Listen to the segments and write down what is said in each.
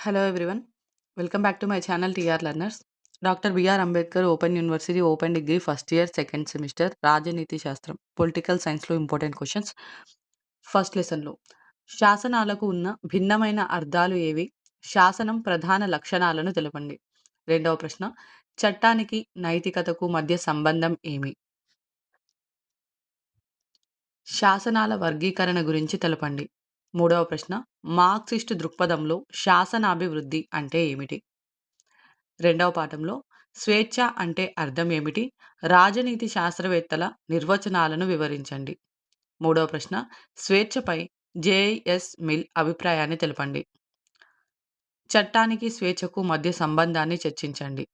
Hello everyone. Welcome back to my channel TR learners doctor BR Ambedkar open university open degree first year second semester రాజనీతి శాస్త్రం political సైన్స్‌లో important questions first లెసన్‌లో శాసనాలకు ఉన్న భిన్నమైన అర్థాలు ఏవి? శాసనం ప్రధాన లక్షణాలను తెలపండి. రెండవ ప్రశ్న చట్టానికి నైతికతకు మధ్య సంబంధం ఏమి? శాసనాల వర్గీకరణ గురించి తెలపండి. మూడవ ప్రశ్న మార్క్సిస్టు దృక్పథంలో శాసనాభివృద్ధి అంటే ఏమిటి? రెండవ పాఠంలో స్వేచ్ఛ అంటే అర్థం ఏమిటి? రాజనీతి శాస్త్రవేత్తల నిర్వచనాలను వివరించండి. మూడవ ప్రశ్న స్వేచ్ఛపై జేఎస్ మిల్ అభిప్రాయాన్ని తెలపండి. చట్టానికి స్వేచ్ఛకు మధ్య సంబంధాన్ని చర్చించండి.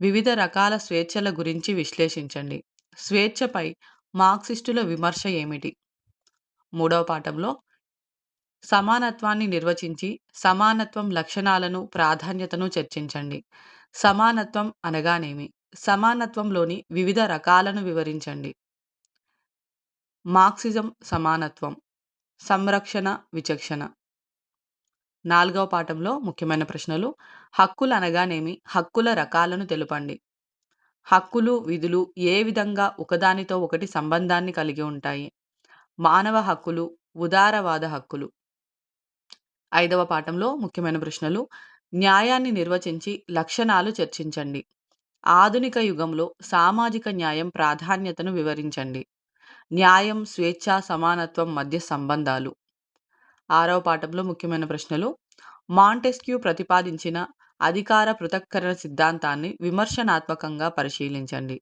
వివిధ రకాల స్వేచ్ఛల గురించి విశ్లేషించండి. స్వేచ్ఛపై మార్క్సిస్టుల విమర్శ ఏమిటి? మూడవ పాఠంలో సమానత్వాన్ని నిర్వచించి సమానత్వం లక్షణాలను, ప్రాధాన్యతను చర్చించండి. సమానత్వం అనగానేమి? సమానత్వంలోని వివిధ రకాలను వివరించండి. మార్క్సిజం సమానత్వం, సంరక్షణ, విచక్షణ. నాలుగవ పాఠంలో ముఖ్యమైన ప్రశ్నలు హక్కులు అనగానేమి? హక్కుల రకాలను తెలుపండి. హక్కులు, విధులు ఏ విధంగా ఒకదానితో ఒకటి సంబంధాన్ని కలిగి ఉంటాయి? మానవ హక్కులు, ఉదారవాద హక్కులు. ఐదవ పాఠంలో ముఖ్యమైన ప్రశ్నలు న్యాయాన్ని నిర్వచించి లక్షణాలు చర్చించండి. ఆధునిక యుగంలో సామాజిక న్యాయం ప్రాధాన్యతను వివరించండి. న్యాయం, స్వేచ్ఛ, సమానత్వం మధ్య సంబంధాలు. ఆరవ పాఠంలో ముఖ్యమైన ప్రశ్నలు మాంటెస్క్యూ ప్రతిపాదించిన అధికార పృథక్కరణ సిద్ధాంతాన్ని విమర్శనాత్మకంగా పరిశీలించండి.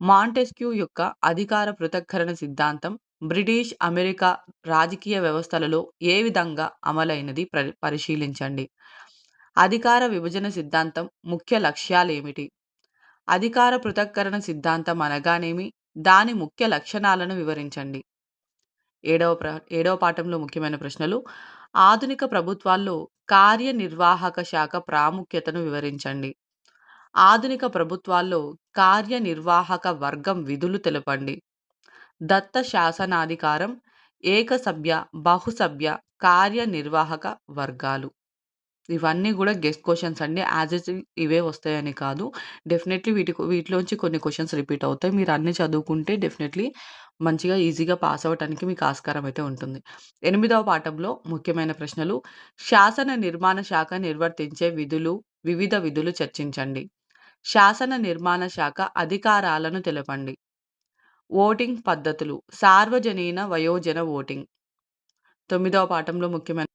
మాంటెస్క్యూ యొక్క అధికార పృథక్కరణ సిద్ధాంతం బ్రిటిష్, అమెరికా రాజకీయ వ్యవస్థలలో ఏ విధంగా అమలైనది పరి పరిశీలించండి. అధికార విభజన సిద్ధాంతం ముఖ్య లక్ష్యాలేమిటి? అధికార పృథక్కరణ సిద్ధాంతం అనగానేమి? దాని ముఖ్య లక్షణాలను వివరించండి. ఏడవ ప్ర ఏడవ పాఠంలో ముఖ్యమైన ప్రశ్నలు ఆధునిక ప్రభుత్వాల్లో కార్యనిర్వాహక శాఖ ప్రాముఖ్యతను వివరించండి. ఆధునిక ప్రభుత్వాల్లో కార్యనిర్వాహక వర్గం విధులు తెలపండి. దత్త శాసనాధికారం, ఏకసభ్య, బహుసభ్య కార్యనిర్వాహక వర్గాలు. ఇవన్నీ కూడా గెస్ట్ క్వశ్చన్స్ అండి. యాజ్ ఇట్ ఇవే వస్తాయని కాదు. డెఫినెట్‌లీ వీటి వీటిలోంచి కొన్ని క్వశ్చన్స్ రిపీట్ అవుతాయి. మీరు అన్నీ చదువుకుంటే డెఫినెట్‌లీ మంచిగా ఈజీగా పాస్ అవ్వటానికి మీకు ఆస్కారం అయితే ఉంటుంది. ఎనిమిదవ పాఠంలో ముఖ్యమైన ప్రశ్నలు శాసన నిర్మాణ శాఖ నిర్వర్తించే విధులు, వివిధ విధులు చర్చించండి. శాసన నిర్మాణ శాఖ అధికారాలను తెలపండి. ఓటింగ్ పద్ధతులు సార్వజనీన వయోజన ఓటింగ్. తొమ్మిదవ పాఠంలో ముఖ్యమైన